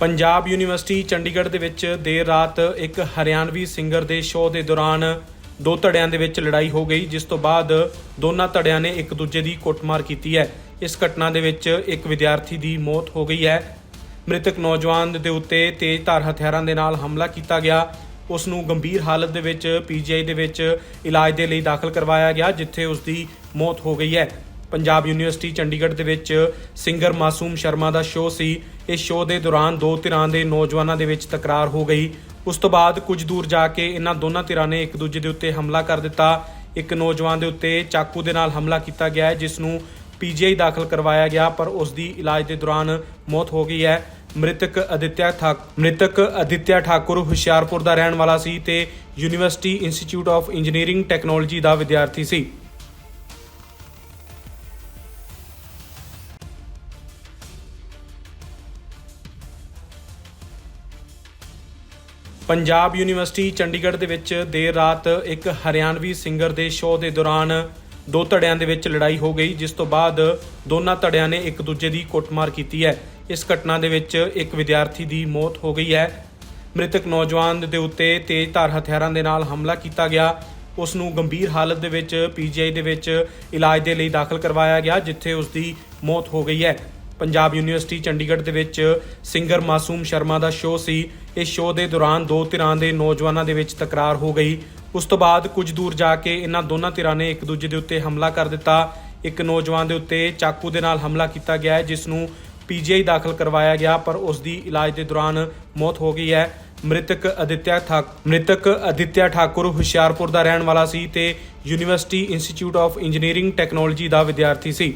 Punjab university Chandigarh ਦੇ ਵਿੱਚ ਦੇਰ ਰਾਤ ਇੱਕ ਹਰਿਆਣਵੀ ਸਿੰਗਰ ਦੇ ਸ਼ੋਅ ਦੇ ਦੌਰਾਨ ਦੋ ਧੜਿਆਂ ਦੇ ਵਿੱਚ ਲੜਾਈ ਹੋ ਗਈ, ਜਿਸ ਤੋਂ ਬਾਅਦ ਦੋਨਾਂ ਧੜਿਆਂ ਨੇ ਇੱਕ ਦੂਜੇ ਦੀ ਕੁੱਟਮਾਰ ਕੀਤੀ ਹੈ। ਇਸ ਘਟਨਾ ਦੇ ਵਿੱਚ ਇੱਕ ਵਿਦਿਆਰਥੀ ਦੀ ਮੌਤ ਹੋ ਗਈ ਹੈ। ਮ੍ਰਿਤਕ ਨੌਜਵਾਨ ਦੇ ਉੱਤੇ ਤੇਜ਼ ਧਾਰ ਹਥਿਆਰਾਂ ਦੇ ਨਾਲ ਹਮਲਾ ਕੀਤਾ ਗਿਆ। ਉਸ ਨੂੰ ਗੰਭੀਰ ਹਾਲਤ ਦੇ ਵਿੱਚ ਪੀਜੀਆਈ ਦੇ ਵਿੱਚ ਇਲਾਜ ਦੇ ਲਈ ਦਾਖਲ ਕਰਵਾਇਆ ਗਿਆ, ਜਿੱਥੇ ਉਸ ਦੀ ਮੌਤ ਹੋ ਗਈ ਹੈ। ਪੰਜਾਬ ਯੂਨੀਵਰਸਿਟੀ ਚੰਡੀਗੜ੍ਹ ਦੇ ਵਿੱਚ ਸਿੰਗਰ ਮਾਸੂਮ ਸ਼ਰਮਾ ਦਾ ਸ਼ੋਅ ਸੀ। ਇਸ ਸ਼ੋਅ ਦੇ ਦੌਰਾਨ ਦੋ ਧਿਰਾਂ ਦੇ ਨੌਜਵਾਨਾਂ ਦੇ ਵਿੱਚ ਤਕਰਾਰ ਹੋ ਗਈ। ਉਸ ਤੋਂ ਬਾਅਦ ਕੁਝ ਦੂਰ ਜਾ ਕੇ ਇਹਨਾਂ ਦੋਨਾਂ ਧਿਰਾਂ ਨੇ ਇੱਕ ਦੂਜੇ ਦੇ ਉੱਤੇ ਹਮਲਾ ਕਰ ਦਿੱਤਾ। ਇੱਕ ਨੌਜਵਾਨ ਦੇ ਉੱਤੇ ਚਾਕੂ ਦੇ ਨਾਲ ਹਮਲਾ ਕੀਤਾ ਗਿਆ ਜਿਸ ਨੂੰ ਪੀਜੀਆਈ ਦਾਖਲ ਕਰਵਾਇਆ ਗਿਆ, ਪਰ ਉਸ ਦੀ ਇਲਾਜ ਦੇ ਦੌਰਾਨ ਮੌਤ ਹੋ ਗਈ ਹੈ। ਮ੍ਰਿਤਕ ਅਦਿੱਤਿਆ ਠਾਕ ਮ੍ਰਿਤਕ ਅਦਿੱਤਿਆ ਠਾਕੁਰ ਹੁਸ਼ਿਆਰਪੁਰ ਦਾ ਰਹਿਣ ਵਾਲਾ ਸੀ ਤੇ university institute of engineering technology ਦਾ ਵਿਦਿਆਰਥੀ ਸੀ। ਪੰਜਾਬ ਯੂਨੀਵਰਸਿਟੀ ਚੰਡੀਗੜ੍ਹ ਦੇ ਵਿੱਚ ਦੇਰ ਰਾਤ ਇੱਕ ਹਰਿਆਣਵੀ ਸਿੰਗਰ ਦੇ ਸ਼ੋਅ ਦੇ ਦੌਰਾਨ ਦੋ ਧੜਿਆਂ ਦੇ ਵਿੱਚ ਲੜਾਈ ਹੋ ਗਈ, ਜਿਸ ਤੋਂ ਬਾਅਦ ਦੋਨਾਂ ਧੜਿਆਂ ਨੇ ਇੱਕ ਦੂਜੇ ਦੀ ਕੁੱਟਮਾਰ ਕੀਤੀ ਹੈ। ਇਸ ਘਟਨਾ ਦੇ ਵਿੱਚ ਇੱਕ ਵਿਦਿਆਰਥੀ ਦੀ ਮੌਤ ਹੋ ਗਈ ਹੈ। ਮ੍ਰਿਤਕ ਨੌਜਵਾਨ ਦੇ ਉੱਤੇ ਤੇਜ਼ਧਾਰ ਹਥਿਆਰਾਂ ਦੇ ਨਾਲ ਹਮਲਾ ਕੀਤਾ ਗਿਆ। ਉਸ ਨੂੰ ਗੰਭੀਰ ਹਾਲਤ ਦੇ ਵਿੱਚ ਪੀਜੀਆਈ ਦੇ ਵਿੱਚ ਇਲਾਜ ਦੇ ਲਈ ਦਾਖਲ ਕਰਵਾਇਆ ਗਿਆ, ਜਿੱਥੇ ਉਸ ਦੀ ਮੌਤ ਹੋ ਗਈ ਹੈ। ਪੰਜਾਬ ਯੂਨੀਵਰਸਿਟੀ ਚੰਡੀਗੜ੍ਹ ਦੇ ਵਿੱਚ ਸਿੰਗਰ ਮਾਸੂਮ ਸ਼ਰਮਾ ਦਾ ਸ਼ੋਅ ਸੀ। ਇਸ ਸ਼ੋਅ ਦੇ ਦੌਰਾਨ ਦੋ ਧਿਰਾਂ ਦੇ ਨੌਜਵਾਨਾਂ ਦੇ ਵਿੱਚ ਤਕਰਾਰ ਹੋ ਗਈ। ਉਸ ਤੋਂ ਬਾਅਦ ਕੁਝ ਦੂਰ ਜਾ ਕੇ ਇਹਨਾਂ ਦੋਨਾਂ ਧਿਰਾਂ ਨੇ ਇੱਕ ਦੂਜੇ ਦੇ ਉੱਤੇ ਹਮਲਾ ਕਰ ਦਿੱਤਾ। ਇੱਕ ਨੌਜਵਾਨ ਦੇ ਉੱਤੇ ਚਾਕੂ ਦੇ ਨਾਲ ਹਮਲਾ ਕੀਤਾ ਗਿਆ ਹੈ, ਜਿਸ ਨੂੰ ਪੀਜੀਆਈ ਦਾਖਲ ਕਰਵਾਇਆ ਗਿਆ, ਪਰ ਉਸ ਦੀ ਇਲਾਜ ਦੇ ਦੌਰਾਨ ਮੌਤ ਹੋ ਗਈ ਹੈ। ਮ੍ਰਿਤਕ ਅਦਿੱਤਿਆ ਠਾਕ ਮ੍ਰਿਤਕ ਅਦਿੱਤਿਆ ਠਾਕੁਰ ਹੁਸ਼ਿਆਰਪੁਰ ਦਾ ਰਹਿਣ ਵਾਲਾ ਸੀ ਤੇ university institute of engineering technology ਦਾ ਵਿਦਿਆਰਥੀ ਸੀ।